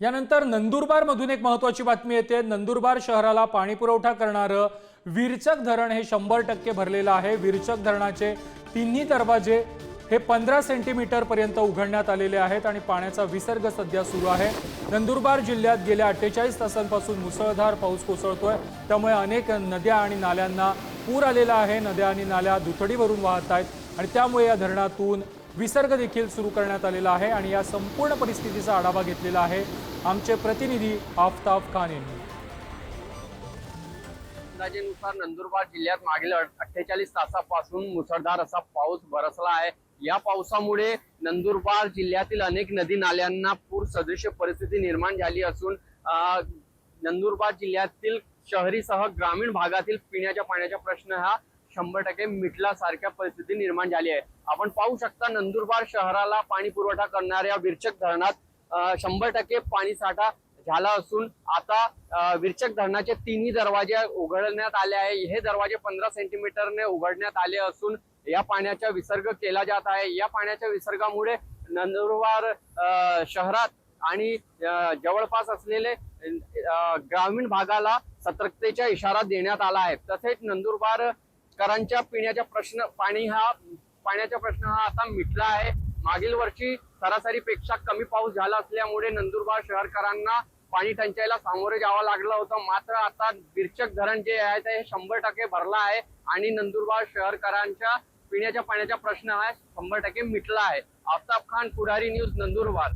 यानंतर नंदुरबारमधून एक महत्वाची बातमी येते. नंदुरबार शहराला पाणी पुरवठा करणारं विरचक धरण हे शंभर टक्के भरलेलं आहे. विरचक धरणाचे तिन्ही दरवाजे हे पंधरा सेंटीमीटर पर्यंत उघडण्यात आलेले आहेत आणि पाण्याचा विसर्ग सध्या सुरू आहे. नंदुरबार जिल्ह्यात गेल्या अठ्ठेचाळीस तासांपासून मुसळधार पाऊस कोसळतोय. त्यामुळे अनेक नद्या आणि नाल्यांना पूर आलेला आहे. नद्या आणि नाल्या दुथडी भरून वाहत आहेत आणि त्यामुळे या धरणातून विसर्ग देखील सुरू करण्यात आलेला आहे आणि या संपूर्ण परिस्थितीचा आढावा घेतलेला आहे आमचे प्रतिनिधी आफताब खान यांनी. अंदाजेनुसार नंदुरबार जिल्ह्यात मागील अठ्ठेचाळीस तासापासून मुसळधार असा पाऊस बरसला आहे. या पावसामुळे नंदुरबार जिल्ह्यातील अनेक नदी नाल्यांना पूर सदृश परिस्थिती निर्माण झाली असून नंदुरबार जिल्ह्यातील शहरीसह ग्रामीण भागातील पिण्याच्या पाण्याचा प्रश्न हा शंभर टक्के मिटल्यासारख्या परिस्थिती निर्माण झाली आहे. आपण पाहू शकता नंदुरबार शहराला पाणी पुरवठा करणाऱ्या विरचक धरणात शंभर टक्के पाणी साठा झाला असून आता विरचक धरणाचे तिन्ही दरवाजे उघडण्यात आले आहे. हे दरवाजे पंधरा सेंटीमीटरने उघडण्यात आले असून या पाण्याचा विसर्ग केला जात आहे. या पाण्याच्या विसर्गामुळे नंदुरबार शहरात आणि जवळपास असलेले ग्रामीण भागाला सतर्कतेचा इशारा देण्यात आला आहे. तसेच नंदुरबार करांच्या पिण्याचा प्रश्न पाणी हा पाण्याचा प्रश्न हा आता मिटला आहे. मागील वर्षी सरासरीपेक्षा कमी पाऊस झाला असल्यामुळे नंदुरबार शहरकरांना पाणी टंचाईला सामोरे जावं लागलं होतं. मात्र आता बिरचक धरण जे आहे ते शंभर टक्के भरला आहे आणि नंदुरबार शहरकरांच्या पिण्याच्या पाण्याचा प्रश्न हा शंभर टक्के मिटला आहे. आफताब खान पुढारी न्यूज नंदुरबार.